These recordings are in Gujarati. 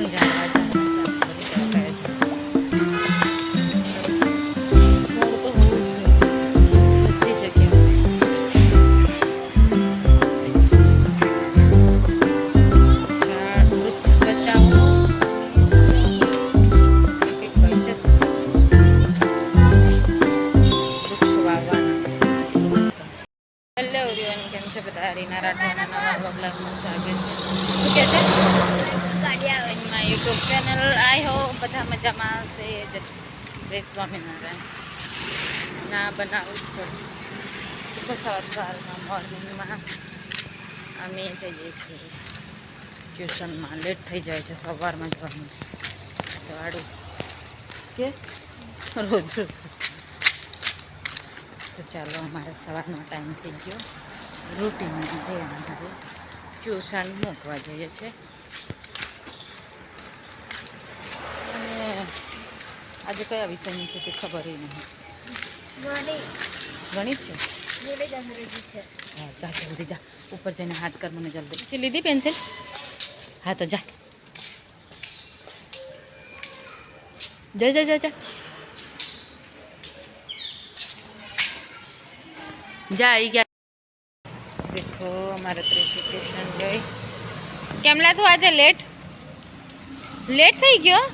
કેમ જાણવા જાણવા કેમ છે બધા હરિના રાઠવાના નવા વગલાગમાં સ્વાગત છે શું કે છે યુટ્યુબ ચેનલ આઈ હો બધા મજામાં છે. જય સ્વામિનારાયણ. ના બનાવું જ પડે. સવાર સવારમાં મોર્નિંગમાં અમે જઈએ છીએ. ટ્યુશનમાં લેટ થઈ જાય છે સવારમાં જવાનું જવાડું કે? રોજ રોજ. તો ચાલો અમારે સવારનો ટાઈમ થઈ ગયો. રૂટીનમાં જે અમારે ટ્યુશન મૂકવા જઈએ છે આજે કયા વિષયનું છે તે ખબર નહીં. ગણિત છે? હા જા જલ્દી જા. ઉપર જઈને હાથ કર મને જલ્દી. પછી લીધી પેન્સિલ? હા તો જા. જા જા જા જા જા આવી ગયા. દેખો અમારે ત્રીસું ટ્યુશન ગઈ. કેમલા તું આજે લેટ લેટ થઈ ગયો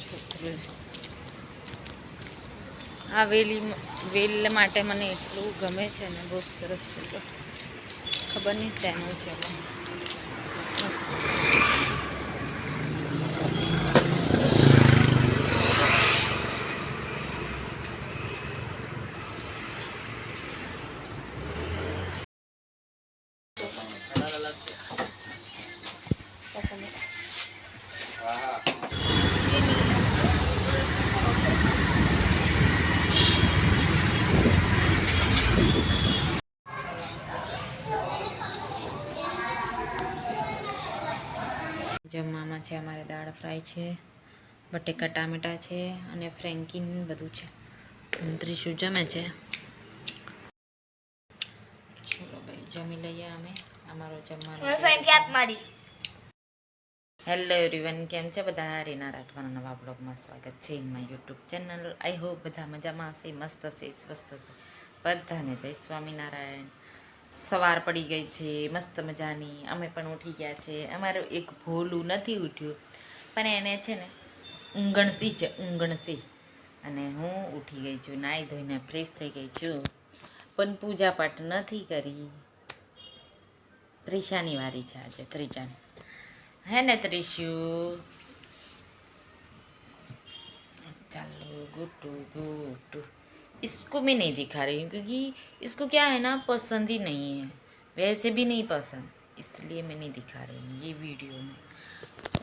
છોકરો છે. આ વેલી વેલ માટે મને એટલું ગમે છે ને, બહુ સરસ છે. તો ખબર નહીં શેનું છે. જમવામાં છે અમારે દાળ ફ્રાય છે બટેકા ટામેટા છે અને ફ્રેન્કીન બધું છે. ત્રીસું જમે છે? ચલો ભાઈ જમી લઈએ અમે. અમારો જમવાનો હેલો એવરીવન કેમ છે બધા? રીના રાઠવાના નવા બ્લોગમાં સ્વાગત છે in my YouTube channel I hope બધા મજામાં હશે મસ્ત હશે સ્વસ્થ હશે. બધાને જય સ્વામિનારાયણ. સવાર પડી ગઈ છે, મસ્ત મજાની. અમે પણ ઉઠી ગયા છે. અમારું એક ભોલું નથી ઉઠ્યું, પણ એને છે ને ઊંઘણસી છે, ઊંઘણસી. અને હું ઉઠી ગઈ છું, નાહી ધોઈને ફ્રેશ થઈ ગઈ છું. પણ પૂજાપાઠ નથી કરી. ત્રિશાની વારી છે આજે ત્રિશાની હે ને ત્રિશુ ચાલો, ગુટુ ગુટુ. इसको मैं नहीं दिखा रही हूँ, क्योंकि इसको क्या है ना, पसंद ही नहीं है। वैसे भी नहीं पसंद, इसलिए मैं नहीं दिखा रही हूँ ये वीडियो में।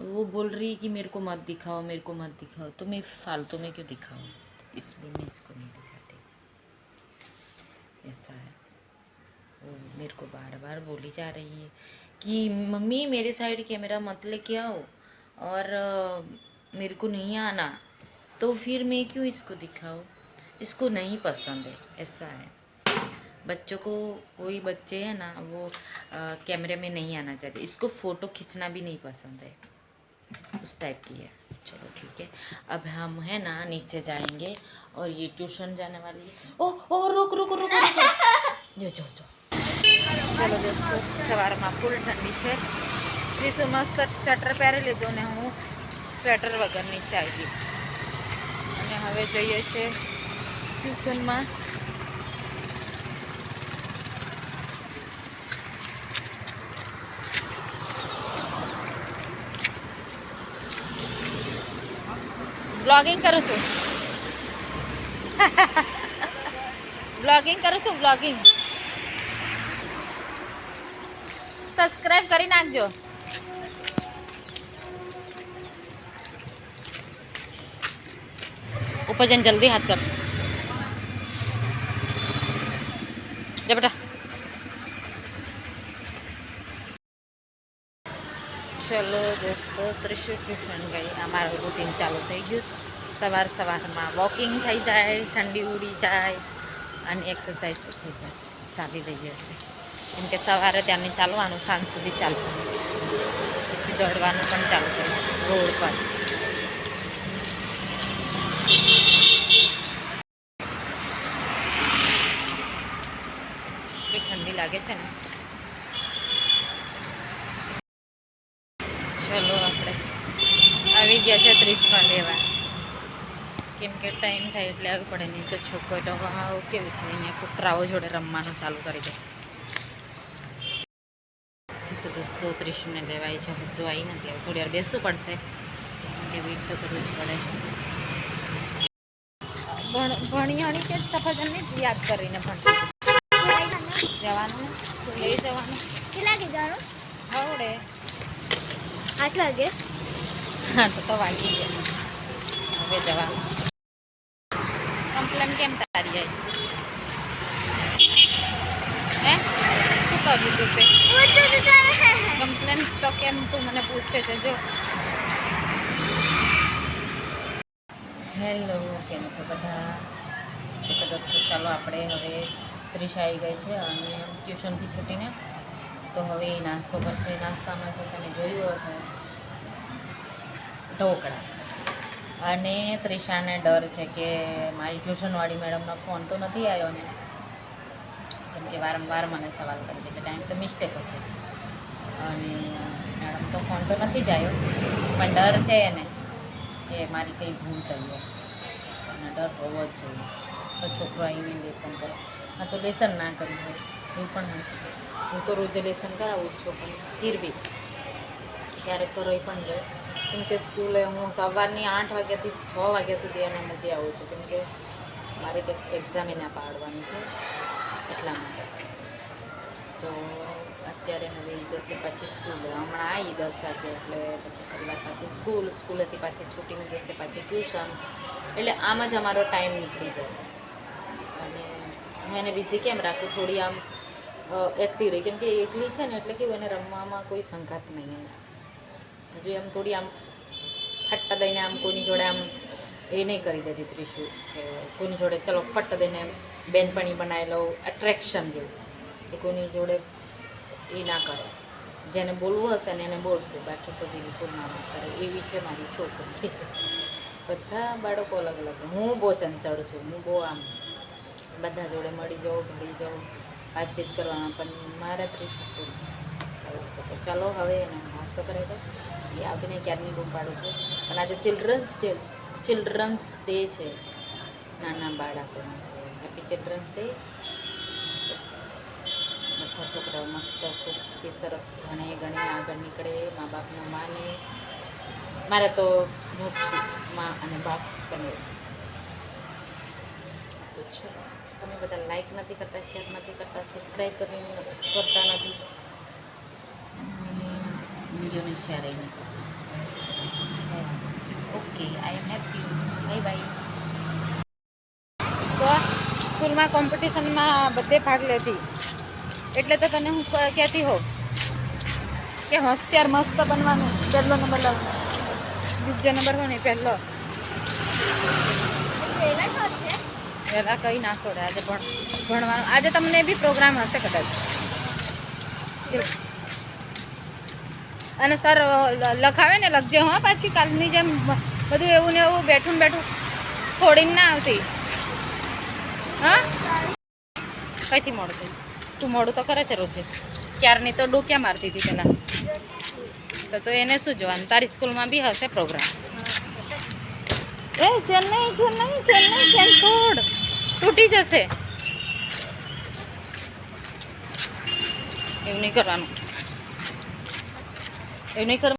वो बोल रही है कि मेरे को मत दिखाओ, मेरे को मत दिखाओ तो मैं फालतू में क्यों दिखाऊँ? इसलिए मैं इसको नहीं दिखाती। ऐसा है। वो मेरे को बार बार बोली जा रही है कि, मम्मी, मेरे साइड कैमरा मत लेके आओ और मेरे को नहीं आना तो फिर मैं क्यों इसको दिखाऊँ? इसको नहीं पसंद है ऐसा है बच्चों को कोई बच्चे हैं ना वो अ, कैमरे में नहीं आना चाहते इसको फ़ोटो खींचना भी नहीं पसंद है उस टाइप की है चलो ठीक है अब हम है ना नीचे जाएंगे और ये ट्यूशन जाने वाली है ओ ओ रुक रुक रुक रुक जो जो जो ચલો દોસ્તો સવારમાં ફૂલ ઠંડી છે ત્રીસુ મસ્ત સ્વેટર પહેરી લીધું ને હું સ્વેટર વગર નીચે આવી ગઈ અને હવે જઈએ છીએ ટ્યુશનમાં બ્લોગિંગ કરું છું. બ્લોગિંગ કરું છું બ્લોગિંગ સબસ્ક્રાઈબ કરી નાખજો. ઉપર જલ્દી હાથ કર. જા બેટા. ચલો દોસ્તો ત્રિશુર ટ્યુશન ગઈ. અમારું રૂટીન ચાલુ થઈ ગયું. સવાર સવારમાં વોકિંગ થઈ જાય, ઠંડી ઉડી જાય અને એક્સરસાઇઝ થઈ જાય. ચાલી રહીએ એટલે કેમ કે સવારે ત્યાંની ચાલવાનું, સાંજ સુધી ચાલશે. પછી દોડવાનું પણ ચાલુ કરીશ. રોડ પર. કેટલી ઠંડી લાગે છે ને. ચલો આપણે આવી ગયા છે ત્રીસમાં લેવા. કેમ કે ટાઈમ થાય એટલે આવી પડે, નહીં તો છોકરો કેવું છે? અહીંયા કૂતરાઓ જોડે રમવાનું ચાલુ કરી દે. છે દોસ્તો, ત્રીસને લેવાય છે. હજુ આવી નથી, હવે થોડી વાર બેસવું પડશે. કે વેઇટ તો કરવું જ પડે. ભણ ભણી કે સફરજનને જ યાદ કરીને ભણ જવાનું? ને લઈ જવાનું? કેટલા કે જાણો? હવડે આઠ વાગે હા તો તો વાગી ગયા. હવે જવાનું. કમ્પ્લેન કેમ તારી આવી હે? શું કર્યું તું તે? પૂછું તો તારે. કમ્પ્લેન તો કેમ તું મને પૂછે છે જો. હેલો કેમ છો બધા? તો દોસ્તો ચાલો આપણે હવે ત્રીસ આવી ગઈ છે અને ટ્યુશનથી છૂટીને. તો હવે એ નાસ્તો કરશે. નાસ્તામાં જે તમે જોયું છે ઢોકળા. અને ત્રિષાને ડર છે કે મારી ટ્યુશનવાળી મેડમનો ફોન તો નથી આવ્યો ને. કેમ કે વારંવાર મને સવાલ કરે છે કે ટાઈમ તો મિસ્ટેક હશે. અને મેડમ તો ફોન તો નથી જ આવ્યો પણ ડર છે એને કે મારી કંઈ ભૂલ થઈ હશે. અને ડર હોવો જ જોઈએ. તો છોકરો આવીને લેસન કરે. હા તો લેસન ના કર્યું હોય, એવું પણ હોઈ શકે હું તો રોજે લેસન કરાવું જ છું, પણ ફીર બી ક્યારેક તો રહી પણ જાય. કેમ કે સ્કૂલે હું સવારની આઠ વાગ્યાથી છ વાગ્યા સુધી એને મૂકી આવું છું. કેમ કે મારે કંઈક એક્ઝામ એના પાડવાની છે, એટલા માટે. તો અત્યારે હવે જશે પછી સ્કૂલે. હમણાં આવી દસ વાગે, એટલે પછી ફરીવાર પાછી સ્કૂલ. સ્કૂલેથી પાછી છૂટીને જશે પાછી ટ્યુશન. એટલે આમ જ અમારો ટાઈમ નીકળી જાય. હું એને બીજી કેમ રાખું? થોડી આમ એક્ટિવ રહી. કેમ કે એકલી છે ને, એટલે કેવું એને રમવામાં કોઈ સંઘાત નહીં હજુ એમ થોડી આમ ફટ્ટ દઈને આમ કોઈની જોડે આમ એ નહીં કરી દેતી ત્રીશું કોઈની જોડે ચલો ફટ્ટ દઈને બેનપણી બનાવી લઉં એટ્રેક્શન જેવું. એ કોઈની જોડે એ ના કરે. જેને બોલવું હશે ને એને બોલશે. બાકી તો બિલકુલ ના કરે. એવી છે મારી છોકરી. બધા બાળકો અલગ અલગ. હું બહુ ચંચળ છું. હું બહુ આમ બધા જોડે મળી જાઉં ભળી જાઉં વાતચીત કરવામાં પણ મારા ત્રીસ એવું છે. તો ચાલો હવે એને તો કરે તો એ આવતીને ક્યારની બૂમ પાડું છું. પણ આજે ચિલ્ડ્રન્સ ડે ચિલ્ડ્રન્સ ડે છે. નાના બાળકો હેપી ચિલ્ડ્રન્સ ડે બધા છોકરાઓ મસ્ત, ખુશથી, સરસ ભણે, ગણે, આગળ નીકળે, મા બાપનું માને. મારે તો હું જ છું મા અને બાપ બને. તો ચલો. તમે બધા લાઈક નથી કરતા શેર નથી કરતા સબસ્ક્રાઈબ કરી કરતા નથી. વિડીયોને શેર નહીં કરતા. It's okay I am happy bye bye તો સ્કૂલમાં કોમ્પિટિશનમાં બધે ભાગ લેતી. એટલે તો તને હું કહેતી હોઉં કે હોશિયાર મસ્ત બનવાનું. પહેલો નંબર લાવવાનો બીજો નંબર હોય ને પહેલા શોટ છે પહેલાં કંઈ ના છોડે, આજે ભણ ભણવાનું આજે તમને બી પ્રોગ્રામ હશે કદાચ. અને સર લખાવે ને લખજે, હા, પાછી કાલની જેમ બધું એવું ને એવું બેઠું બેઠું છોડીને ના આવતી. હા? કઈથી મોડું તું મોડું તો કરે છે રોજે. ક્યારની તો ડોક્યા મારતી હતી પહેલાં તો એને શું જોવાનું? તારી સ્કૂલમાં બી હશે પ્રોગ્રામ એ ચેન્નઈ ચેન્નઈ ચેન્નઈ કેમ છોડ? તૂટી જશે. એવું નહીં કરવાનું. એવું નહીં કરવાનું.